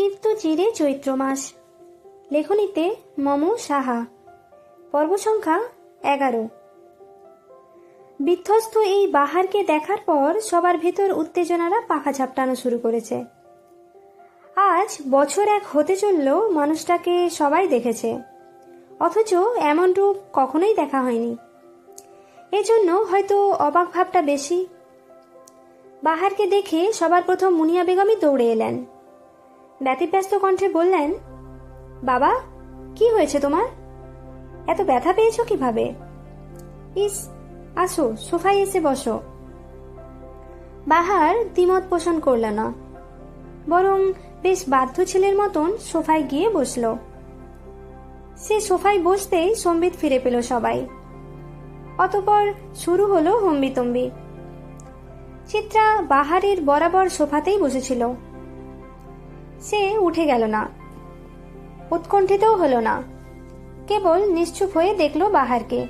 কীর্ত চিরে চৈত্র মাস। লেখনীতে মম সাহা। পর্ব সংখ্যা এগারো। বিধ্বস্ত এই বাহারকে দেখার পর সবার ভেতর উত্তেজনারা পাখা ঝাপটানো শুরু করেছে। আজ বছর এক হতে চলল মানুষটাকে সবাই দেখেছে। অথচ এমন রূপ কখনোই দেখা হয়নি। এজন্য হয়তো অবাক ভাবটা বেশি। বাহারকে দেখে সবার প্রথম মুনিয়া বেগমই দৌড়ে এলেন। ব্যতিব্যস্ত কণ্ঠে বললেন, বাবা, কি হয়েছে তোমার? এত ব্যথা পেয়েছ কীভাবে? ইস, আসো, সোফায় এসে বসো। বাহার দ্বিমত পোষণ করল না, বরং বেশ বাধ্য ছেলের মতন সোফায় গিয়ে বসল। সে সোফায় বসতেই সম্বিত ফিরে পেল সবাই। অতপর শুরু হলো হম্বিতম্বি। চিত্রা বাহারের বরাবর সোফাতেই বসেছিল। সে উঠে গেল না। উৎকণ্ঠিতও হলো না। কেবল নিশ্চুপ হয়ে দেখল বাহারকে।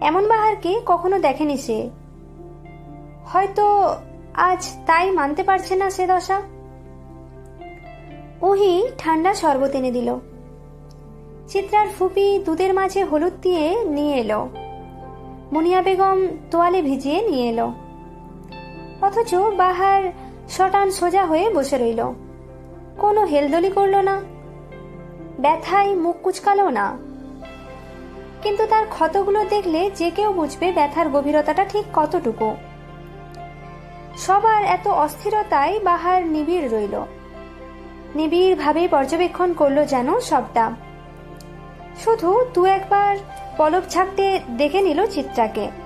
এমন বাহারকে কখনো দেখেনি সে। হয়তো আজ তাই মানতে পারছে না সে দশা। ওহি ঠান্ডা শরবত এনে দিল। চিত্রার ফুপি দুধের মাঝে হলুদ দিয়ে নিয়ে এলো। মুনিয়া বেগম তোয়ালে ভিজিয়ে নিয়ে এলো। অথচ বাহার শটান সোজা হয়ে বসে রইল। কোনো হেলদলি করল না। ব্যথায় মুখ কুচকালো না। কিন্তু তার ক্ষতগুলো দেখলে যে কেউ বুঝবে ব্যথার গভীরতাটা ঠিক কতটুকু। সবার এত অস্থিরতায় বাহার নিবিড় রইল। নিবিড় ভাবে পর্যবেক্ষণ করল যেন সবটা। শুধু দু একবার পলক ছাকতে দেখে নিল চিত্রাকে।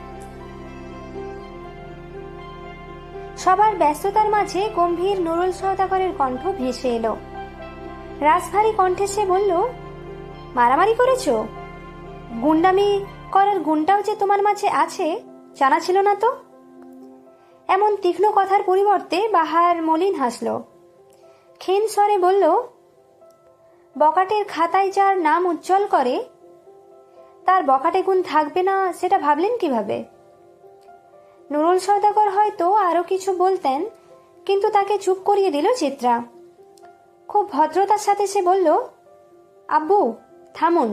সবার ব্যস্ততার মাঝে গম্ভীর নুরুল সওদাগরের কণ্ঠ ভেসে এলো। রাজভারী কণ্ঠে সে বলল, মারামারি করেছ? গুন্ডামি করার গুণটাও যে তোমার মাঝে আছে, জানা ছিল না তো? এমন তীক্ষ্ণ কথার পরিবর্তে বাহার মলিন হাসল। ক্ষীণ স্বরে বলল, বকাটের খাতায় যার নাম উজ্জ্বল করে, তার বকাটে গুণ থাকবে না, সেটা ভাবলেন কীভাবে? নুরুল সওদাগর হয়তো আরও কিছু বলতেন, কিন্তু তাকে চুপ করিয়ে দিল চিত্রা। খুব ভদ্রতার সাথে সে বলল, আব্বু, থামুন।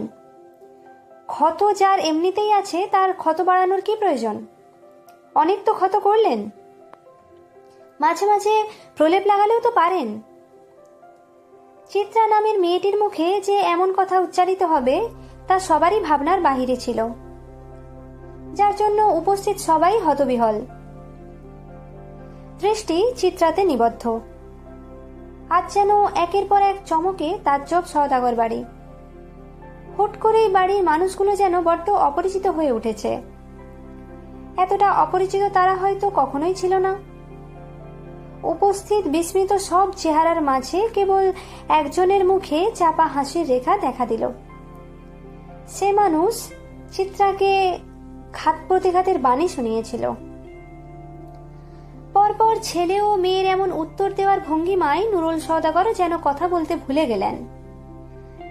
ক্ষত যার এমনিতেই আছে, তার ক্ষত বাড়ানোর কি প্রয়োজন? অনেক তো ক্ষত করলেন। মাঝে মাঝে প্রলেপ লাগালেও তো পারেন। চিত্রা নামের মেয়েটির মুখে যে এমন কথা উচ্চারিত হবে, তা সবারই ভাবনার বাহিরে ছিল। যার জন্য উপস্থিত সবাই হতবিহল। দৃষ্টি চিত্রাতে নিবদ্ধ। আজ যেন একের পর এক চমকে তাজ্জব সওদাগর বাড়ি। হুট করেই বাড়ির মানুষগুলো যেন বড্ড অপরিচিত হয়ে উঠেছে। এতটা অপরিচিত তারা হয়তো কখনোই ছিল না। উপস্থিত বিস্মিত সব চেহারার মাঝে কেবল একজনের মুখে চাপা হাসির রেখা দেখা দিল। সে মানুষ চিত্রাকে ঘাত প্রতিঘাতের বাণী শুনিয়েছিল। পরপর ছেলে ও মেয়ের এমন উত্তর দেওয়ার ভঙ্গিমায় নুরুল সওদাগর যেন কথা বলতে ভুলে গেলেন।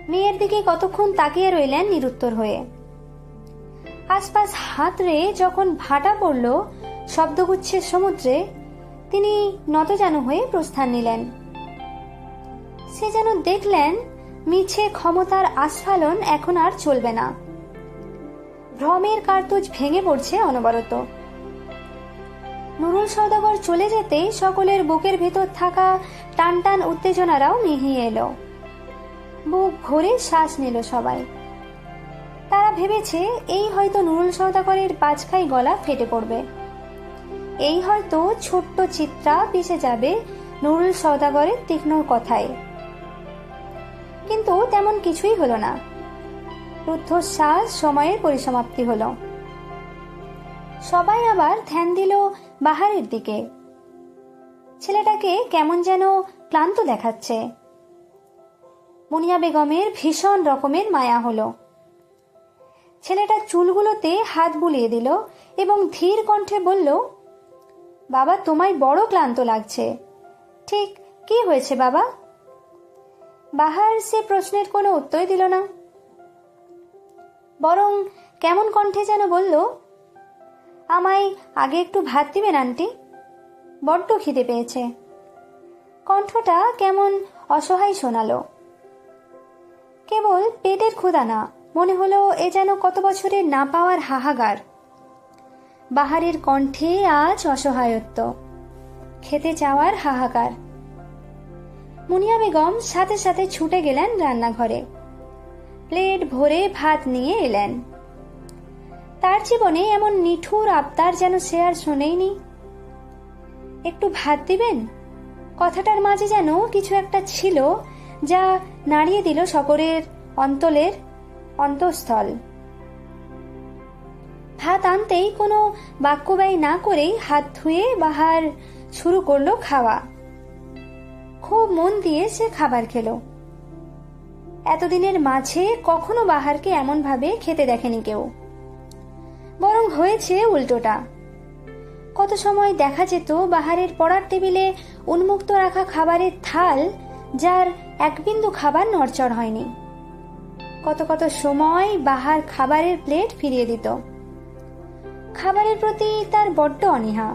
মেয়ের দিকে কতক্ষণ তাকিয়ে রইলেন নিরুত্তর হয়ে। আশপাশ হাত রে যখন ভাটা পড়ল শব্দগুচ্ছের সমুদ্রে, তিনি নতজানু হয়ে প্রস্থান নিলেন। সে যেন দেখলেন, মিছে ক্ষমতার আস্ফালন এখন আর চলবে না। ভ্রমের কার্তুজ ভেঙে পড়ছে অনবরত। নুরুল সওদাগর চলে যেতেই সকলের বুকের ভেতর থাকা টান টান উত্তেজনারাও মিহিয়ে এলো। বুক ভরে শ্বাস নিল সবাই। তারা ভেবেছে, এই হয়তো নুরুল সওদাগরের পাঁচখাই গলা ফেটে পড়বে। এই হয়তো ছোট্ট চিত্রা পিছে যাবে নুরুল সওদাগরের তীক্ষ্ণ কথায়। কিন্তু তেমন কিছুই হলো না। রুদ্ধশ্বাস সময়ের পরিসমাপ্তি হলো। সবাই আবার ধ্যান দিল বাহারের দিকে। ছেলেটাকে কেমন যেন ক্লান্ত দেখাচ্ছে। মুনিয়া বেগমের ভীষণ রকমের মায়া হলো। ছেলেটা চুলগুলোতে হাত বুলিয়ে দিল এবং ধীর কণ্ঠে বলল, বাবা, তোমায় বড় ক্লান্ত লাগছে। ঠিক, কি হয়েছে বাবা? বাহার সে প্রশ্নের কোনো উত্তরই দিল না। বরং কেমন কণ্ঠে যেন বলল, আমায় আগে একটু ভাত দিবেন, আন্টি। বড্ড খিদে পেয়েছে। কণ্ঠটা কেমন অসহায় শোনালো। কেবল পেটের ক্ষুধা না, মনে হলো এ যেন কত বছরের না পাওয়ার হাহাগার বাহারের কণ্ঠে আজ অসহায়ত্ব, খেতে চাওয়ার হাহাকার। মুনিয়া বেগম সাথে সাথে ছুটে গেলেন রান্নাঘরে। প্লেট ভরে ভাত নিয়ে এলেন। তার জীবনে এমন নিঠুর আবদার যেন সে আর শোনেইনি। একটু ভাত দিবেন? কথাটার মাঝে যেন কিছু একটা ছিল যা নাড়িয়ে দিল সকলের অন্তলের অন্তঃস্থল। ভাত আনতেই কোনো বাক্য ব্যয় না করেই হাত ধুয়ে বাহার শুরু করল খাওয়া। খুব মন দিয়ে সে খাবার খেলো। এতদিনের মাঝে কখনো বাহারকে এমনভাবে খেতে দেখেনি কেউ। বরং হয়েছে উল্টোটা। কত সময় দেখা যেত বাহারের পড়ার টেবিলে উন্মুক্ত রাখা খাবারের থাল, যার এক বিন্দু খাবার নড়চড় হয়নি। কত কত সময় বাহার খাবারের প্লেট ফিরিয়ে দিত। খাবারের প্রতি তার বড্ড অনীহা।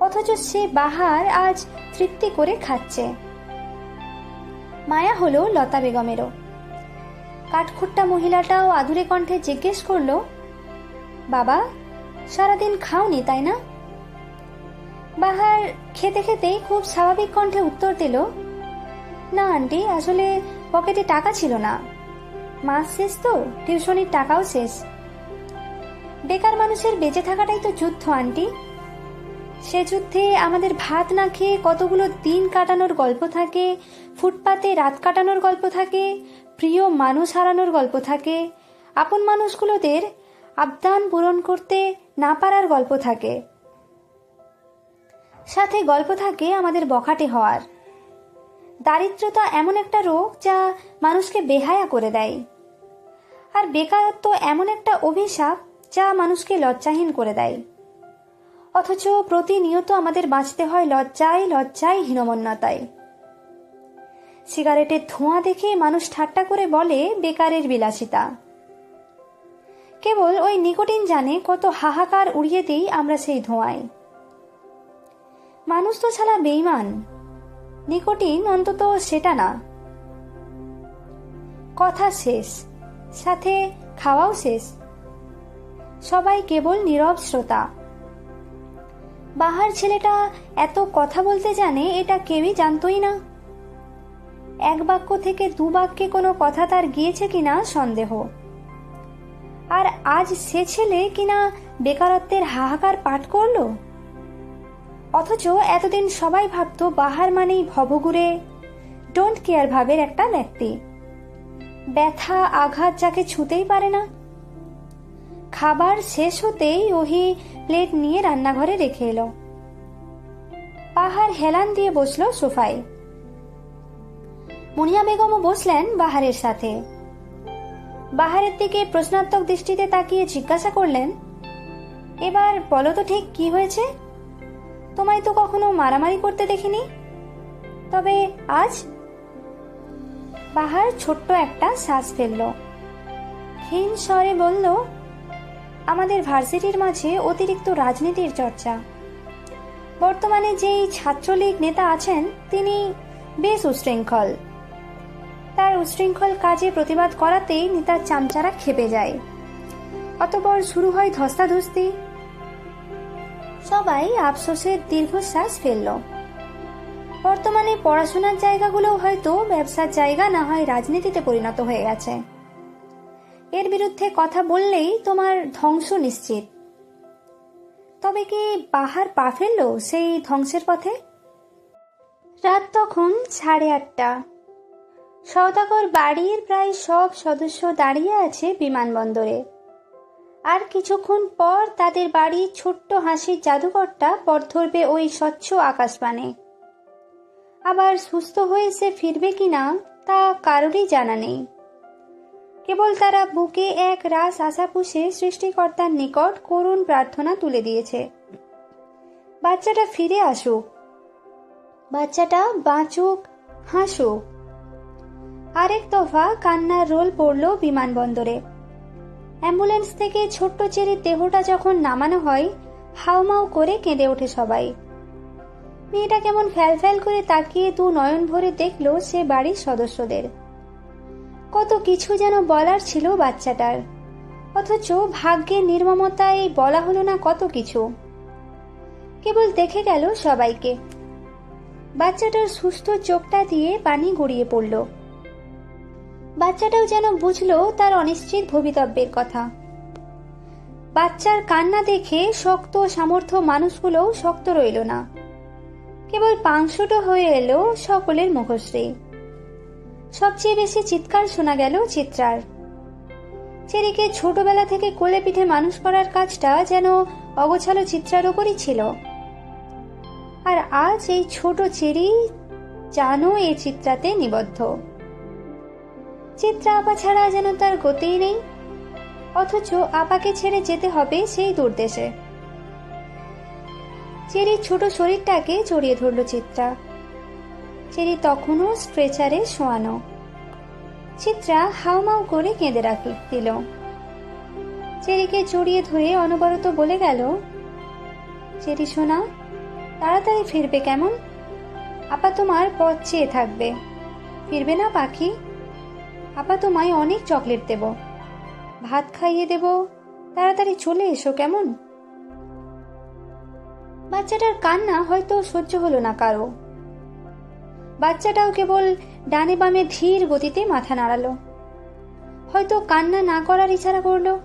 অথচ সে বাহার আজ তৃপ্তি করে খাচ্ছে। মায়া হলো লতা বেগমেরও। কাঠখুট্টা মহিলাটাও আদুরে কণ্ঠে জিজ্ঞেস করল, বাবা, সারাদিন খাওনি, তাই না? বাহার খেতে খেতেই খুব স্বাভাবিক কণ্ঠে উত্তর দিল, না আন্টি, আসলে পকেটে টাকা ছিল না। মাস শেষ তো, টিউশনির টাকাও শেষ। বেকার মানুষের বেঁচে থাকাটাই তো যুদ্ধ, আন্টি। সে যুদ্ধে আমাদের ভাত না খেয়ে কতগুলো দিন কাটানোর গল্প থাকে ফুটপাতে রাত কাটানোর গল্প থাকে, প্রিয় মানুষ হারানোর গল্প থাকে, আপন মানুষগুলোদের আবদান পূরণ করতে না পারার গল্প থাকে। সাথে গল্প থাকে আমাদের বখাটে হওয়ার। দারিদ্রতা এমন একটা রোগ যা মানুষকে বেহায়া করে দেয়। আর বেকারত্ব এমন একটা অভিশাপ যা মানুষকে লজ্জাহীন করে দেয়। অথচ প্রতিনিয়ত আমাদের বাঁচতে হয় লজ্জায় লজ্জায় হীনমন্যতায়। সিগারেটের ধোঁয়া দেখে মানুষ ঠাট্টা করে বলে, বেকারের বিলাসিতা। কেবল ওই নিকোটিন জানে কত হাহাকার উড়িয়ে দিই আমরা সেই ধোঁয়ায়। মানুষ তো ছাড়া বেইমান নিকোটিন অন্তত সেটা না। কথা শেষ। সাথে খাওয়াও শেষ। সবাই কেবল নীরব শ্রোতা। বাহার ছেলেটা এত কথা বলতে জানে, এটা কেউই জানতই না। এক বাক্য থেকে দু বাক্যে কোনো কথা তার গিয়েছে কিনা সন্দেহ। আর আজ সে ছেলে কিনা বেকারত্বের হাহাকার পাঠ করল? অথচ এতদিন সবাই ভাবত বাহার মানেই ভবগুড়ে ডোন্ট কেয়ার ভাবের একটা ব্যক্তি ব্যথা, আঘাত যাকে ছুতেই পারে না। খাবার শেষ হতেই ওহি প্লেট নিয়ে রান্নাঘরে রেখে এলো। পাহাড় হেলান দিয়ে বসল সোফায়। মুনিয়া বেগমও বসলেন বাহারের সাথে। বাহারের দিকে প্রশ্নাত্মক দৃষ্টিতে তাকিয়ে জিজ্ঞাসা করলেন, এবার বলো তো ঠিক কি হয়েছে? তোমায় তো কখনো মারামারি করতে দেখিনি। তবে আজ? বাহার ছোট্ট একটা শ্বাস ফেলল। ক্ষীণ স্বরে বলল, আমাদের ভার্সিটির মাঝে অতিরিক্ত রাজনীতির চর্চা। বর্তমানে যেই ছাত্রলীগ নেতা আছেন, তিনি বেশ উশৃঙ্খল। তার উশৃঙ্খল কাজে প্রতিবাদ করাতেই নেতার চামচারা খেপে যায়। অতপর শুরু হয় ধস্তাধস্তি। সবাই আফসোসের দীর্ঘশ্বাস ফেলল। বর্তমানে পড়াশোনার জায়গাগুলোও হয়তো ব্যবসার জায়গা না হয় রাজনীতিতে পরিণত হয়ে গেছে। এর বিরুদ্ধে কথা বললেই তোমার ধ্বংস নিশ্চিত। তবে কি বাহার পা ফেলল সেই ধ্বংসের পথে? রাত তখন সাড়ে আটটা। সৌদাগর বাড়ির প্রায় সব সদস্য দাঁড়িয়ে আছে বিমানবন্দরে। আর কিছুক্ষণ পর তাদের বাড়ির ছোট্ট হাসির জাদুঘরটা পথ ধরবে ওই স্বচ্ছ আকাশবাণে। আবার সুস্থ হয়ে সে ফিরবে কিনা তা কারোরই জানা নেই। কেবল তারা বুকে এক রাস আশা পুষে সৃষ্টিকর্তার নিকট করুণ প্রার্থনা তুলে দিয়েছে। বাচ্চাটা ফিরে আসুক। বাচ্চাটা বাঁচুক, হাসুক। আরেক দফা কান্নার রোল পড়ল বিমানবন্দরে। অ্যাম্বুলেন্স থেকে ছোট্ট চেরির দেহটা যখন নামানো হয়, হাউমাউ করে কেঁদে ওঠে সবাই। মেয়েটা কেমন ফ্যাল ফ্যাল করে তাকিয়ে দু নয়ন ভরে দেখল সে বাড়ির সদস্যদের। কত কিছু যেন বলার ছিল বাচ্চাটার। অথচ ভাগ্যের নির্মমতায় বলা হলো না কত কিছু। কেবল দেখে গেল সবাইকে। বাচ্চাটার সুস্থ চোখটা দিয়ে পানি গড়িয়ে পড়ল। বাচ্চাটাও যেন বুঝলো তার অনিশ্চিত ভবিতব্যের কথা। বাচ্চার কান্না দেখে শক্ত সামর্থ্য মানুষগুলোও শক্ত রইল না। কেবল পাংশুটো হয়ে এলো সকলের মুখশ্রী। সবচেয়ে বেশি চিৎকার শোনা গেল চিত্রার। চেরিকে ছোটবেলা থেকে কোলে পিঠে মানুষ করার কাজটা যেন অগোছালো চিত্রার ওপরই ছিল। আর আজ এই ছোট চেরি জানো এই চিত্রাতে নিবদ্ধ। চিত্রা আপা ছাড়া যেন তার গতিই নেই। অথচ আপাকে ছেড়ে যেতে হবে সেই দূরদেশে। চেরির ছোট শরীরটাকে জড়িয়ে ধরল চিত্রা। চেরি তখনও স্ট্রেচারে শোয়ানো। চিত্রা হাউমাউ করে কেঁদে রাখি, দিল। চেরিকে জড়িয়ে ধরে অনবরত বলে গেল, চেরি সোনা, তাড়াতাড়ি ফিরবে কেমন? আপা তোমার পথ চেয়ে থাকবে। ফিরবে না পাখি? আপা তোমায় অনেক চকলেট দেব। ভাত খাইয়ে দেব। তাড়াতাড়ি চলে এসো, কেমন? বাচ্চাটার কান্না হয়তো সহ্য হলো না কারও। বাচ্চাটাও কেবল ডানে বামে ধীর গতিতে মাথা নাড়ালো। হয়তো কান্না না করার ইশারা করল।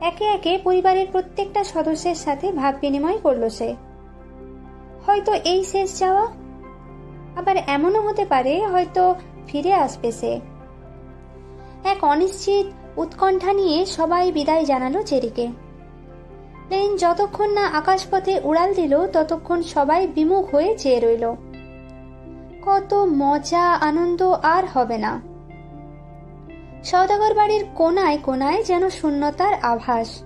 একে একে পরিবারের প্রত্যেকটা সদস্যের সাথে ভাব বিনিময় করল সে। হয়তো এই শেষ যাওয়া? আবার এমনও হতে পারে, হয়তো ফিরে আসবে সে। এক অনিশ্চিত উৎকণ্ঠা নিয়ে সবাই বিদায় জানালো চেরিকে। প্লেন যতক্ষণ না আকাশপথে উড়াল দিল, ততক্ষণ সবাই বিমুখ হয়ে চেয়ে রইল। কত মজা, আনন্দ আর হবে না। সওদাগর বাড়ির কোনায় কোনায় যেন শূন্যতার আভাস।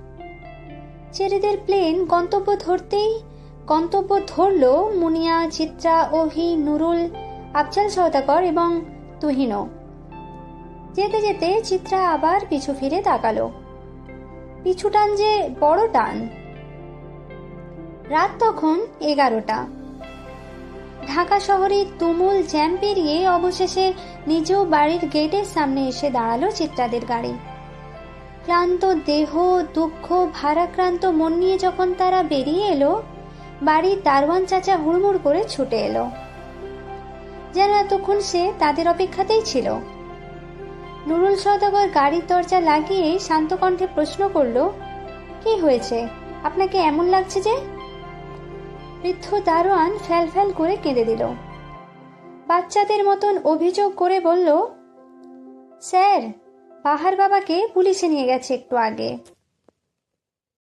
চেরিদের প্লেন গন্তব্য ধরতেই গন্তব্য ধরল মুনিয়া, চিত্রা ওহি নুরুল, আফজাল সওদাগর এবং তুহিনও। যেতে যেতে চিত্রা আবার পিছু ফিরে তাকালো। পিছু টান যে বড় টান। রাত তখন এগারোটা। ঢাকা শহরে তুমুল জ্যাম পেরিয়ে অবশেষে নিজেও বাড়ির গেটের সামনে এসে দাঁড়াল চিত্রাদের গাড়ি। ক্লান্ত দেহ, দুঃখ, ভারাক্রান্ত মন নিয়ে যখন তারা বেরিয়ে এলো, বাড়ির দারোয়ান চাচা হুড়মুড় করে ছুটে এলো। যেন এতক্ষণ সে তাদের অপেক্ষাতেই ছিল। নুরুল সৌদাগর গাড়ির দরজা লাগিয়ে শান্ত কণ্ঠে প্রশ্ন করল, কি হয়েছে? আপনাকে এমন লাগছে যে? বৃদ্ধ দারোয়ান ফ্যাল ফ্যাল করে কেঁদে দিল। বাচ্চাদের মতন অভিযোগ করে বলল, স্যার পাহাড় বাবাকে পুলিশে নিয়ে গেছে একটু আগে।